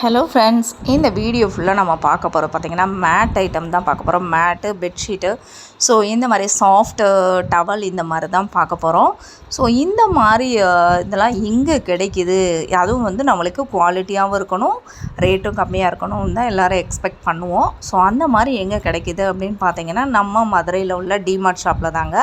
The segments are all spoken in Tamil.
ஹலோ ஃப்ரெண்ட்ஸ் இந்த வீடியோ ஃபுல்லாக நம்ம பார்க்க போகிறோம் பார்த்தீங்கன்னா மேட் ஐட்டம் தான் பார்க்க போகிறோம் மேட்டு பெட்ஷீட்டு ஸோ இந்த மாதிரி சாஃப்ட்டு டவல் இந்த மாதிரி தான் பார்க்க போகிறோம் ஸோ இந்த மாதிரி இதெல்லாம் எங்கே கிடைக்குது? அதுவும் வந்து நம்மளுக்கு குவாலிட்டியாகவும் இருக்கணும் ரேட்டும் கம்மியாக இருக்கணும் தான் எல்லோரும் எக்ஸ்பெக்ட் பண்ணுவோம். ஸோ அந்த மாதிரி எங்கே கிடைக்குது அப்படின்னு பார்த்தீங்கன்னா நம்ம மதுரையில் உள்ள டிமார்ட் ஷாப்பில் தாங்க.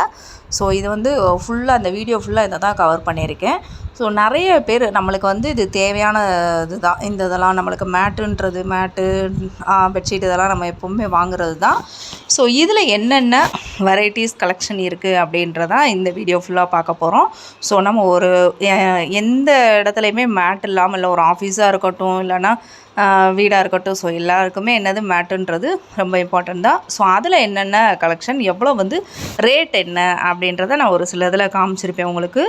ஸோ இது வந்து ஃபுல்லாக அந்த வீடியோ ஃபுல்லாக இதை தான் கவர் பண்ணியிருக்கேன். ஸோ நிறைய பேர் நம்மளுக்கு வந்து இது தேவையான இதுதான். இந்த இதெல்லாம் நம்மளுக்கு மேட்டுன்றது மேட்டு பெட்ஷீட் இதெல்லாம் நம்ம எப்போவுமே வாங்குறது தான். ஸோ இதில் என்னென்ன வெரைட்டிஸ் கலெக்ஷன் இருக்குது அப்படின்றதான் இந்த வீடியோ ஃபுல்லாக பார்க்க போகிறோம் ஸோ நம்ம ஒரு எந்த இடத்துலையுமே மேட் இல்லாமல் இல்லை ஒரு ஆஃபீஸாக இருக்கட்டும் இல்லைன்னா வீடாக இருக்கட்டும். ஸோ எல்லாருக்குமே என்னது மேட்டுன்றது ரொம்ப இம்பார்ட்டண்ட் தான். ஸோ அதில் என்னென்ன கலெக்ஷன் எவ்வளோ வந்து ரேட் என்ன அப்படின்றத நான் ஒரு சில இதில் காமிச்சிருப்பேன் உங்களுக்கு.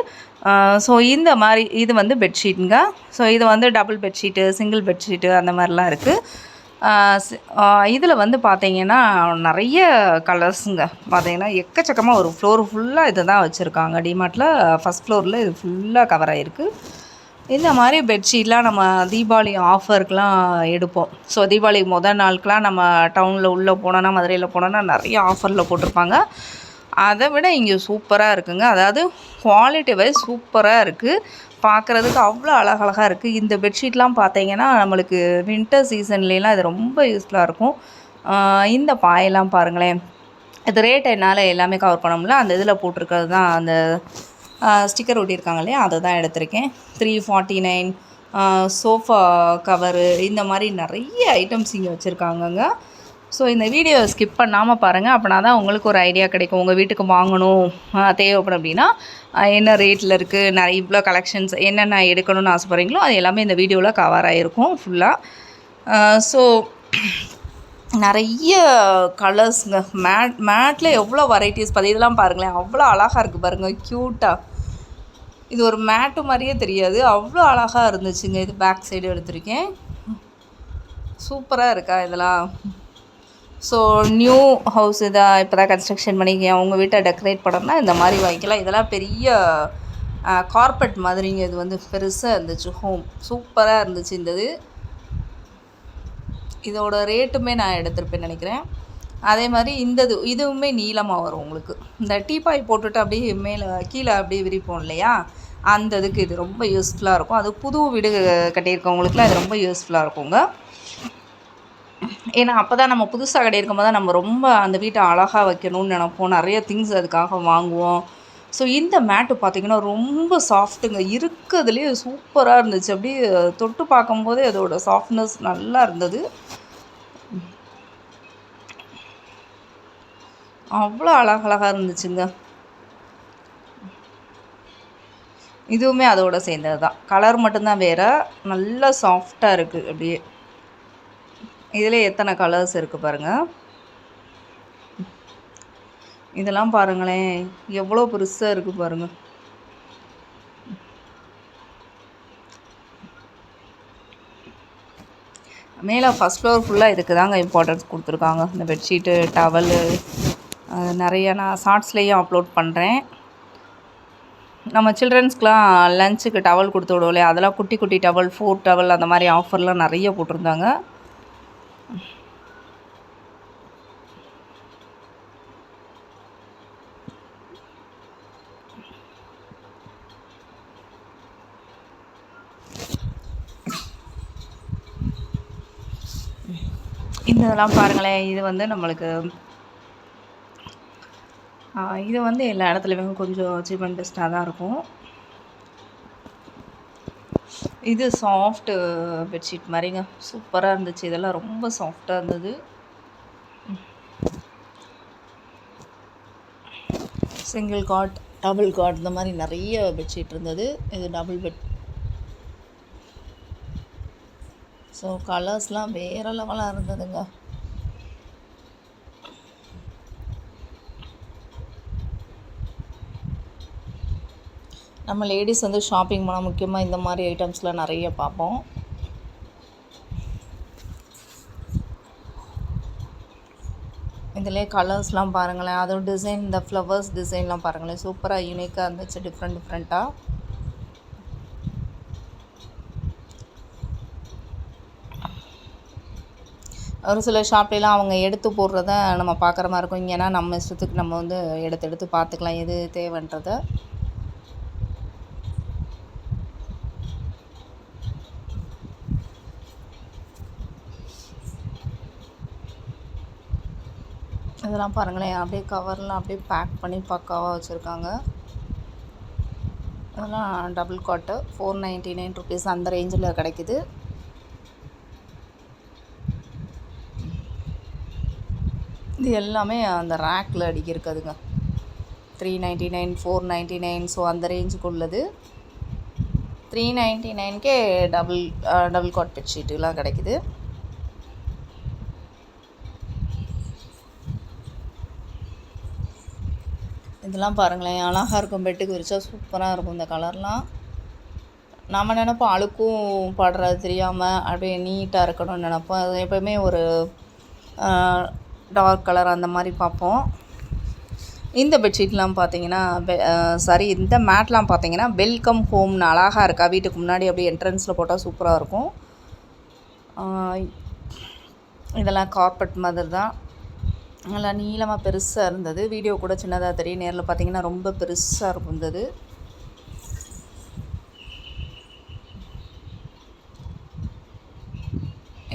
ஸோ இந்த மாதிரி இது வந்து பெட்ஷீட்டுங்க ஸோ இது வந்து டபுள் பெட்ஷீட்டு சிங்கிள் பெட்ஷீட்டு அந்த மாதிரிலாம் இருக்குது இதில் வந்து பார்த்தீங்கன்னா நிறைய கலர்ஸுங்க பார்த்தீங்கன்னா எக்கச்சக்கமாக ஒரு ஃப்ளோர் ஃபுல்லாக இதை தான் வச்சுருக்காங்க. டிமார்ட்டில் ஃபஸ்ட் ஃப்ளோரில் இது ஃபுல்லாக கவர் ஆகிருக்கு இந்த மாதிரி பெட்ஷீட்லாம் நம்ம தீபாவளி ஆஃபருக்கெலாம் எடுப்போம். ஸோ தீபாவளி முதல் நாளுக்கெலாம் நம்ம டவுனில் உள்ளே போனோன்னா மதுரையில் போனோன்னா நிறைய ஆஃபரில் போட்டிருப்பாங்க. அதை விட இங்கே சூப்பராக இருக்குங்க. அதாவது குவாலிட்டி வைஸ் சூப்பராக இருக்குது பார்க்குறதுக்கு அவ்வளோ அழகழகாக இருக்குது இந்த பெட்ஷீட்லாம் பார்த்தீங்கன்னா நம்மளுக்கு வின்டர் சீசன்லாம் இது ரொம்ப யூஸ்ஃபுல்லாக இருக்கும். இந்த பாயெல்லாம் பாருங்களேன். இது ரேட் என்னால் எல்லாமே கவர் பண்ண முடியல. அந்த இதில் போட்டிருக்கிறது தான் அந்த ஸ்டிக்கர் ஒட்டியிருக்காங்க இல்லையா? அதை தான் எடுத்திருக்கேன். Three forty nine sofa cover இந்த மாதிரி நிறைய ஐட்டம்ஸ் இங்கே வச்சுருக்காங்கங்க. ஸோ இந்த வீடியோ ஸ்கிப் பண்ணாமல் பாருங்கள் அப்படின்னா தான் உங்களுக்கு ஒரு ஐடியா கிடைக்கும். உங்கள் வீட்டுக்கு வாங்கணும் தேவைப்படும் அப்படின்னா என்ன ரேட்டில் இருக்குது நிறைய இவ்வளோ கலெக்ஷன்ஸ் என்னென்ன எடுக்கணும்னு ஆசைப்பட்றீங்களோ அது எல்லாமே இந்த வீடியோவில் கவர் ஆகிருக்கும் ஃபுல்லாக ஸோ நிறைய கலர்ஸுங்க மேட் மேட்டில் எவ்வளோ வெரைட்டிஸ் பார்த்து இதெல்லாம் பாருங்களேன். அவ்வளோ அழகாக இருக்குது பாருங்கள் க்யூட்டாக இது ஒரு மேட்டு மாதிரியே தெரியாது. அவ்வளோ அழகாக இருந்துச்சுங்க. இது பேக் சைடு எடுத்திருக்கேன். சூப்பராக இருக்கா இதெல்லாம்? ஸோ நியூ ஹவுஸ் இதாக இப்போ தான் கன்ஸ்ட்ரக்ஷன் பண்ணி உங்கள் வீட்டை டெக்கரேட் பண்ணோம்னா இந்த மாதிரி வாங்கிக்கலாம். இதெல்லாம் பெரிய கார்பெட் மாதிரிங்க. இது வந்து பெருசாக இருந்துச்சு. ஹோம் சூப்பராக இருந்துச்சு இந்த இது. இதோட ரேட்டுமே நான் எடுத்திருப்பேன்னு நினைக்கிறேன். அதே மாதிரி இந்த இது இதுவுமே நீளமாக வரும் உங்களுக்கு. இந்த டீப்பாய் போட்டுட்டு அப்படியே மேலே கீழே அப்படியே விரிப்போம் இல்லையா? அந்த இதுக்கு இது ரொம்ப யூஸ்ஃபுல்லாக இருக்கும். அது புது வீடு கட்டியிருக்கவங்களுக்குலாம் இது ரொம்ப யூஸ்ஃபுல்லாக இருக்குங்க. ஏன்னா அப்போ தான் நம்ம புதுசாக கடை போது தான் நம்ம ரொம்ப அந்த வீட்டை அழகாக வைக்கணும்னு நினைப்போம். நிறைய திங்ஸ் அதுக்காக வாங்குவோம். ஸோ இந்த மேட்டு பார்த்திங்கன்னா ரொம்ப சாஃப்ட்டுங்க இருக்கிறதுலேயே சூப்பராக இருந்துச்சு. அப்படியே தொட்டு பார்க்கும்போதே அதோடய சாஃப்ட்னஸ் நல்லா இருந்தது. அவ்வளோ அழகழகாக இருந்துச்சுங்க. இதுவுமே அதோட சேர்ந்தது தான் கலர் மட்டும்தான் வேறு. நல்லா சாஃப்டாக இருக்குது அப்படியே. இதில் எத்தனை கலர்ஸ் இருக்குது பாருங்கள் இதெல்லாம் பாருங்களேன் எவ்வளோ பெருசாக இருக்குது பாருங்கள் மேலே ஃபஸ்ட் ஃப்ளோர் ஃபுல்லாக இதுக்கு தாங்க இம்பார்ட்டன்ஸ் கொடுத்துருக்காங்க. இந்த பெட்ஷீட்டு டவலு நிறைய நான் ஷார்ட்ஸ்லேயும் அப்லோட் பண்ணுறேன் நம்ம சில்ட்ரன்ஸ்க்குலாம் லஞ்சுக்கு டவல் கொடுத்து விடுவோம் இல்லையா? அதெல்லாம் குட்டி குட்டி டவல் ஃபோர் டவல் அந்த மாதிரி ஆஃபர்லாம் நிறைய போட்டிருந்தாங்க இந்த இதெல்லாம் பாருங்களேன். இது வந்து நம்மளுக்கு இது வந்து எல்லா இடத்துலையுமே கொஞ்சம் சீப் அண்ட் பெஸ்ட்டாக தான் இருக்கும். இது சாஃப்ட்டு பெட்ஷீட் மாதிரிங்க. சூப்பராக இருந்துச்சு. இதெல்லாம் ரொம்ப சாஃப்டாக இருந்தது. சிங்கிள் காட் டபுள் காட் இந்த மாதிரி நிறைய பெட்ஷீட் இருந்தது. இது டபுள் பெட் ஸோ கலர்ஸ்லாம் வேறு லெவலாக இருந்ததுங்க. நம்ம லேடிஸ் வந்து ஷாப்பிங் போனால் முக்கியமாக இந்த மாதிரி ஐட்டம்ஸ்லாம் நிறைய பார்ப்போம். இதிலே கலர்ஸ்லாம் பாருங்களேன். அதோட டிசைன் இந்த ஃப்ளவர்ஸ் டிசைன்லாம் பாருங்களேன். சூப்பராக யூனிக்காக இருந்துச்சு. டிஃப்ரெண்ட் டிஃப்ரெண்ட்டாக ஒரு சில ஷாப்லாம் அவங்க எடுத்து போடுறத நம்ம பார்க்குற மாதிரி இருக்கும். இங்கேனா நம்ம இஷ்டத்துக்கு நம்ம வந்து எடுத்து எடுத்து பார்த்துக்கலாம். எது தேவைன்றத. இதெல்லாம் பாருங்களேன். அப்படியே கவர்லாம் அப்படியே பேக் பண்ணி பக்காவாக வச்சுருக்காங்க. இதெல்லாம் டபுள் காட்டு ஃபோர் நைன்ட்டி நைன் ருபீஸ் அந்த ரேஞ்சில் கிடைக்குது. இது எல்லாமே அந்த ரேக்கில் அடிக்கிருக்குதுங்க three ninety nine four ninety nine so அந்த ரேஞ்சுக்கு உள்ளது த்ரீ நைன்ட்டி நைன்கே டபுள் டபுள் காட் பெட்ஷீட்டுலாம் கிடைக்குது. இதெல்லாம் பாருங்களேன் அழகாக இருக்கும் பெட்டுக்கு விரிச்சா சூப்பராக இருக்கும் இந்த கலர்லாம் நம்ம நினப்போம் அழுக்கும் படுறது தெரியாமல் அப்படியே நீட்டாக இருக்கணும்னு நினப்போம். அது எப்போயுமே ஒரு டார்க் கலர் அந்த மாதிரி பார்ப்போம். இந்த பெட்ஷீட்லாம் பார்த்தீங்கன்னா சாரி இந்த மேட்லாம் பார்த்தீங்கன்னா வெல்கம் ஹோம்னு அழகாக இருக்கா? வீட்டுக்கு முன்னாடி அப்படியே என்ட்ரன்ஸில் போட்டால் சூப்பராக இருக்கும். இதெல்லாம் கார்பெட் மாதிரி தான். நல்லா நீளமாக பெருசாக இருந்தது. வீடியோ கூட சின்னதாக தெரியும். நேரில் பார்த்தீங்கன்னா ரொம்ப பெருசாக இருந்தது.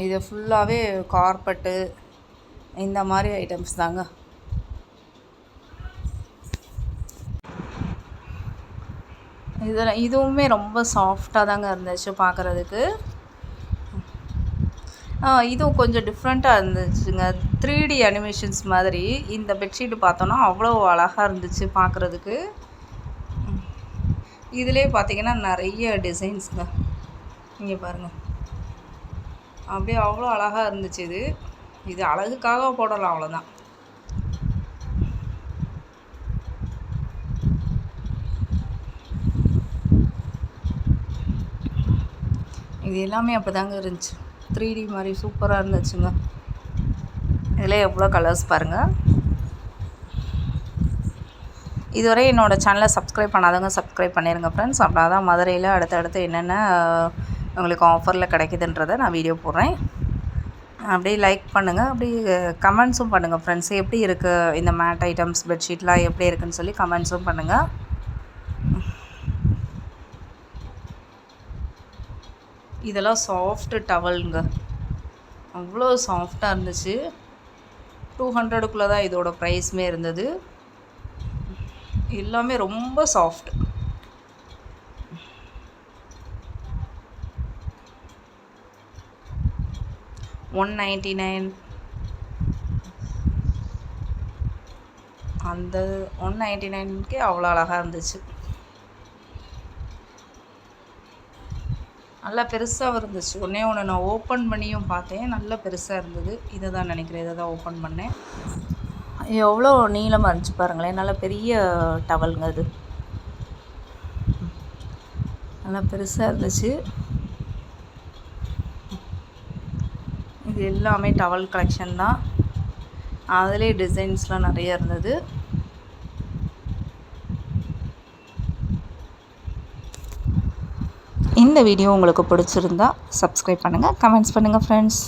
இது ஃபுல்லாகவே கார்பெட்டு இந்த மாதிரி ஐட்டம்ஸ் தாங்க. இதில் இதுவுமே ரொம்ப சாஃப்டாக தாங்க இருந்துச்சு பார்க்குறதுக்கு இதுவும் கொஞ்சம் டிஃப்ரெண்ட்டாக இருந்துச்சுங்க. த்ரீ டி அனிமேஷன்ஸ் மாதிரி இந்த பெட்ஷீட் பார்த்தோன்னா அவ்வளோ அழகாக இருந்துச்சு பார்க்குறதுக்கு இதிலே பார்த்தீங்கன்னா நிறைய டிசைன்ஸுங்க இங்கே பாருங்கள் அப்படியே அவ்வளோ அழகாக இருந்துச்சு இது. இது அழகுக்காக போடலாம் அவ்வளோதான் இது எல்லாமே அப்போ தாங்க இருந்துச்சு. த்ரீ டி மாதிரி சூப்பராக இருந்துச்சுங்க. இதில் எவ்வளோ கலர்ஸ் பாருங்கள் இதுவரை என்னோடய சேனலை சப்ஸ்கிரைப் பண்ணாதவங்க சப்ஸ்கிரைப் பண்ணிடுங்க ஃப்ரெண்ட்ஸ் அப்படின்னா தான் மதுரையில் அடுத்தடுத்து என்னென்ன உங்களுக்கு ஆஃபரில் கிடைக்குதுன்றதை நான் வீடியோ போடுறேன். அப்படியே லைக் பண்ணுங்கள் அப்படியே கமெண்ட்ஸும் பண்ணுங்கள் ஃப்ரெண்ட்ஸ் எப்படி இருக்குது இந்த மேட் ஐட்டம்ஸ் பெட்ஷீட்லாம் எப்படி இருக்குதுன்னு சொல்லி கமெண்ட்ஸும் பண்ணுங்கள் இதெல்லாம் சாஃப்ட்டு டவலுங்க அவ்வளோ சாஃப்டாக இருந்துச்சு. டூ ஹண்ட்ரடுக்குள்ளே தான் இதோட ப்ரைஸுமே இருந்தது. எல்லாமே ரொம்ப சாஃப்ட் ஒன் நைன்ட்டி நைன் அந்த ஒன் நைன்ட்டி நைனுக்கு அவ்வளோ அழகாக இருந்துச்சு. நல்லா பெருசாகவும் இருந்துச்சு. ஒன்றே ஒன்று நான் ஓப்பன் பண்ணியும் பார்த்தேன். நல்லா பெருசாக இருந்தது. இதை தான் நினைக்கிறேன். இதை தான் ஓப்பன் பண்ணேன். எவ்வளோ நீளமாக இருந்துச்சு பாருங்களேன். நல்லா பெரிய டவலுங்க அது. நல்லா பெருசாக இருந்துச்சு. இது எல்லாமே டவல் கலெக்ஷன் தான். அதிலே டிசைன்ஸ்லாம் நிறைய இருந்தது. இந்த வீடியோ உங்களுக்கு பிடிச்சிருந்தா சப்ஸ்கிரைப் பண்ணுங்கள் கமெண்ட்ஸ் பண்ணுங்கள் ஃப்ரெண்ட்ஸ்